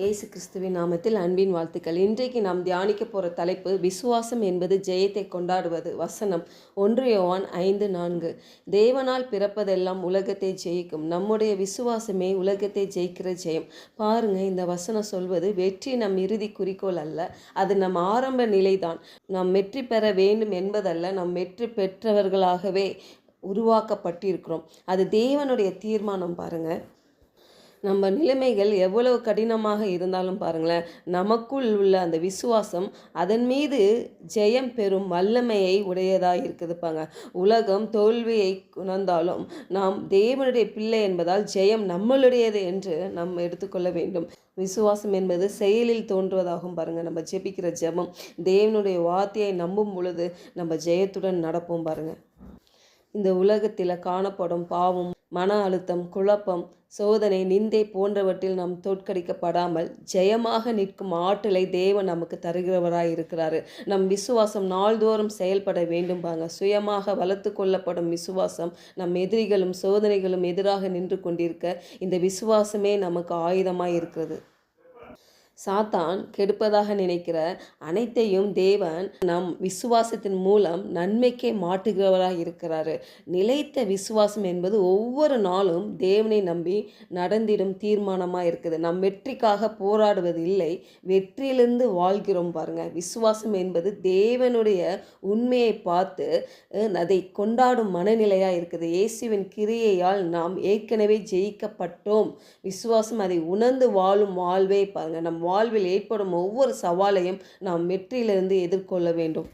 இயேசு கிறிஸ்துவின் நாமத்தில் அன்பின் வாழ்த்துக்கள். இன்றைக்கு நாம் தியானிக்க போகிற தலைப்பு விசுவாசம் என்பது ஜெயத்தை கொண்டாடுவது. வசனம் ஒன்று யோவான் ஐந்து நான்கு. தேவனால் பிறப்பதெல்லாம் உலகத்தை ஜெயிக்கும். நம்முடைய விசுவாசமே உலகத்தை ஜெயிக்கிற ஜெயம். பாருங்க இந்த வசனம் சொல்வது வெற்றி நம் இறுதி குறிக்கோள் அல்ல. அது நம் ஆரம்ப நிலைதான். நாம் வெற்றி பெற வேண்டும் என்பதல்ல நாம் வெற்றி பெற்றவர்களாகவே உருவாக்கப்பட்டிருக்கிறோம். அது தேவனுடைய தீர்மானம் பாருங்கள் நம்ம நிலைமைகள் எவ்வளவு கடினமாக இருந்தாலும் பாருங்களேன் நமக்குள் உள்ள அந்த விசுவாசம் அதன் மீது ஜெயம் பெறும் வல்லமையை உடையதாக இருக்குதுப்பாங்க உலகம் தோல்வியை உணர்ந்தாலும் நாம் தேவனுடைய பிள்ளை என்பதால் ஜெயம் நம்மளுடையது என்று நாம் எடுத்துக்கொள்ள வேண்டும். விசுவாசம் என்பது செயலில் தோன்றுவதாகும் பாருங்கள் நம்ம ஜெபிக்கிற ஜெபம் தேவனுடைய வார்த்தையை நம்பும் பொழுது நம்ம ஜெயத்துடன் நடப்போம் பாருங்கள் இந்த உலகத்தில் காணப்படும் பாவம் மன அழுத்தம் குழப்பம் சோதனை நிந்தை போன்றவற்றில் நாம் தோற்கடிக்கப்படாமல் ஜெயமாக நிற்கும் ஆற்றலை தேவன் நமக்கு தருகிறவராக இருக்கிறாரு. நம் விசுவாசம் நாள்தோறும் செயல்பட வேண்டும்பாங்க சுயமாக வளர்த்து கொள்ளப்படும் விசுவாசம் நம் எதிரிகளும் சோதனைகளும் எதிராக நின்று கொண்டிருக்க இந்த விசுவாசமே நமக்கு ஆயுதமாக இருக்கிறது. சாத்தான் கெடுப்பதாக நினைக்கிற அனைத்தையும் தேவன் நம் விசுவாசத்தின் மூலம் நன்மைக்கே மாட்டுகிறவராக இருக்கிறாரு. நிலைத்த விசுவாசம் என்பது ஒவ்வொரு நாளும் தேவனை நம்பி நடந்திடும் தீர்மானமாக இருக்குது. நம் வெற்றிக்காக போராடுவது இல்லை வெற்றியிலிருந்து வாழ்கிறோம் பாருங்க. விசுவாசம் என்பது தேவனுடைய உண்மையை பார்த்து அதை கொண்டாடும் மனநிலையாக இருக்குது. இயேசுவின் கிரியையால் நாம் ஏற்கனவே ஜெயிக்கப்பட்டோம். விசுவாசம் அதை உணர்ந்து வாழும் வாழ்வே பாருங்கள் நம் வாழ்வில் ஏற்படும் ஒவ்வொரு சவாலையும் நாம் வெற்றியிலிருந்து எதிர்கொள்ள வேண்டும்.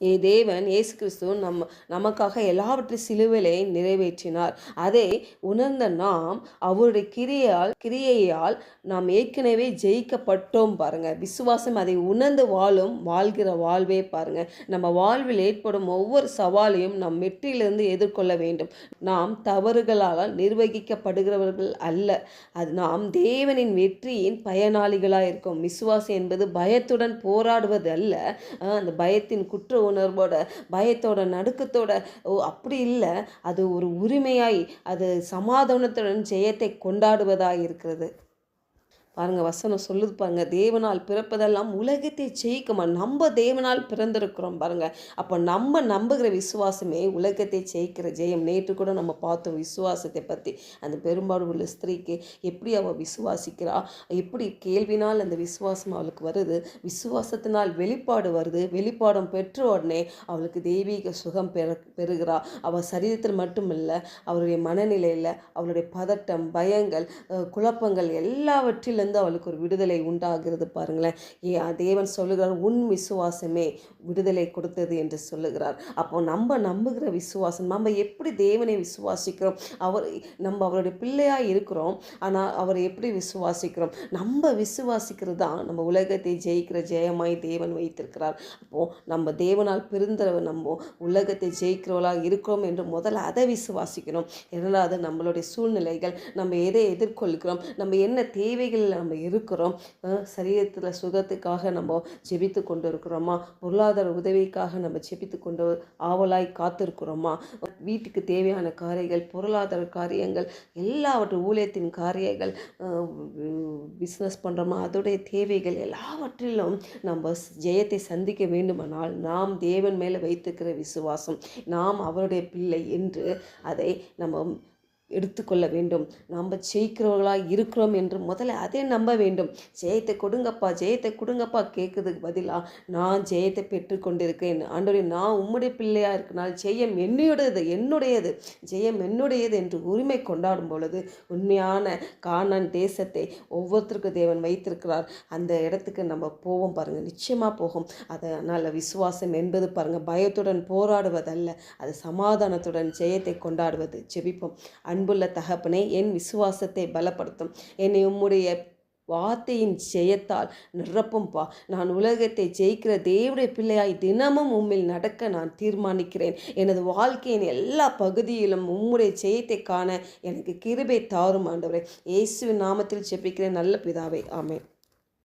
ஏ தேவன் இயேசு கிறிஸ்து நம் நமக்காக எல்லாவற்றையும் சிலுவிலை நிறைவேற்றினார். அதை உணர்ந்த நாம் அவருடைய கிரியையால் கிரியையால் நாம் ஏற்கனவே ஜெயிக்கப்பட்டோம் பாருங்கள் விசுவாசம் அதை உணர்ந்து வாழும் வாழ்கிற வாழ்வே பாருங்கள் நம்ம வாழ்வில் ஏற்படும் ஒவ்வொரு சவாலையும் நம் வெற்றியிலிருந்து எதிர்கொள்ள வேண்டும். நாம் தவறுகளால் நிர்வகிக்கப்படுகிறவர்கள் அல்ல. அது நாம் தேவனின் வெற்றியின் பயனாளிகளாக இருக்கும். விசுவாசம் என்பது பயத்துடன் போராடுவது அல்ல. அந்த பயத்தின் குற்ற உணர்வோட பயத்தோட நடுக்கத்தோட ஓ அப்படி இல்லை. அது ஒரு உரிமையாய் அது சமாதானத்துடன் ஜெயத்தை கொண்டாடுவதாக இருக்கிறது. பாருங்கள் வசனம் சொல்லுது பாருங்கள் தேவனால் பிறப்பதெல்லாம் உலகத்தை ஜெயிக்குமா? நம்ம தேவனால் பிறந்திருக்கிறோம் பாருங்கள் அப்போ நம்ம நம்புகிற விசுவாசமே உலகத்தை ஜெயிக்கிற ஜெயம். நேற்று கூட நம்ம பார்த்தோம் விசுவாசத்தை பற்றி அந்த பெரும்பாடு உள்ள ஸ்திரீக்கு எப்படி அவள் விசுவாசிக்கிறா? எப்படி கேள்வினால் அந்த விசுவாசம் அவளுக்கு வருது? விசுவாசத்தினால் வெளிப்பாடு வருது. வெளிப்பாடம் பெற்ற உடனே அவளுக்கு தெய்வீக சுகம் பெற பெறுகிறா. அவள் சரீரத்தில் மட்டுமில்லை அவருடைய மனநிலையில் அவளுடைய பதட்டம் பயங்கள் குழப்பங்கள் எல்லாவற்றிலும் அதுலேருந்து அவளுக்கு ஒரு விடுதலை உண்டாகிறது பாருங்களேன். ஏ தேவன் சொல்லுகிறார் உன் விசுவாசமே விடுதலை கொடுத்தது என்று சொல்லுகிறார். அப்போ நம்ம நம்புகிற விசுவாசம் நம்ம எப்படி தேவனை விசுவாசிக்கிறோம்? அவர் நம்ம அவருடைய பிள்ளையாக இருக்கிறோம் ஆனால் அவரை எப்படி விசுவாசிக்கிறோம்? நம்ம விசுவாசிக்கிறது தான் நம்ம உலகத்தை ஜெயிக்கிற ஜெயமாய் தேவன் வைத்திருக்கிறார். அப்போது நம்ம தேவனால் பிறந்தவர் நம்ம உலகத்தை ஜெயிக்கிறவளாக இருக்கிறோம் என்று முதல்ல அதை விசுவாசிக்கணும். இரண்டாவது நம்மளுடைய சூழ்நிலைகள் நம்ம எதை எதிர்கொள்கிறோம் நம்ம என்ன தேவைகள் நம்ம இருக்கிறோம். சரீரத்தில் சுகத்துக்காக நம்ம ஜெபித்து கொண்டு இருக்கிறோமா பொருளாதார உதவிக்காக நம்ம ஜெபித்து கொண்டு ஆவலாய் காத்திருக்கிறோமா? வீட்டுக்கு தேவையான காரியங்கள் பொருளாதார காரியங்கள் எல்லாவற்றும் ஊழியத்தின் காரியங்கள் பிஸ்னஸ் பண்ணுறோமா அதோடைய தேவைகள் எல்லாவற்றிலும் நம்ம ஜெயத்தை சந்திக்க வேண்டுமானால் நாம் தேவன் மேலே வைத்திருக்கிற விசுவாசம் நாம் அவருடைய பிள்ளை என்று அதை நம்ம எடுத்துக்கொள்ள வேண்டும். நம்ம ஜெயிக்கிறவர்களாக இருக்கிறோம் என்று முதல்ல அதை நம்ப வேண்டும். ஜெயத்தை கொடுங்கப்பா ஜெயத்தை கொடுங்கப்பா கேட்குறதுக்கு பதிலாக நான் ஜெயத்தை பெற்றுக்கொண்டிருக்கேன் ஆண்டோடைய நான் உம்முடைய பிள்ளையாக இருக்கனால் ஜெயம் என்னுடையது என்னுடையது. ஜெயம் என்னுடையது என்று உரிமை கொண்டாடும் பொழுது உண்மையான காணான் தேசத்தை ஒவ்வொருத்தருக்கும் தேவன் வைத்திருக்கிறார். அந்த இடத்துக்கு நம்ம போவோம் பாருங்கள் நிச்சயமாக போகும். அதனால் விசுவாசம் என்பது பாருங்கள் பயத்துடன் போராடுவதல்ல அது சமாதானத்துடன் ஜெயத்தை கொண்டாடுவது. ஜெபிப்போம். அன்புள்ள தகப்பனே என் விசுவாசத்தை பலப்படுத்தும். என்னை உம்முடைய வார்த்தையின் ஜெயத்தால் நிரப்பும்பா. நான் உலகத்தை ஜெயிக்கிற தேவடைய பிள்ளையாய் தினமும் உம்மில் நடக்க நான் தீர்மானிக்கிறேன். எனது வாழ்க்கையின் எல்லா பகுதியிலும் உம்முடைய ஜெயத்தை காண எனக்கு கிருபை தாரும் ஆண்டவரே. இயேசுவின் நாமத்தில் ஜெபிக்கிறேன். நல்ல பிதாவை ஆமேன்.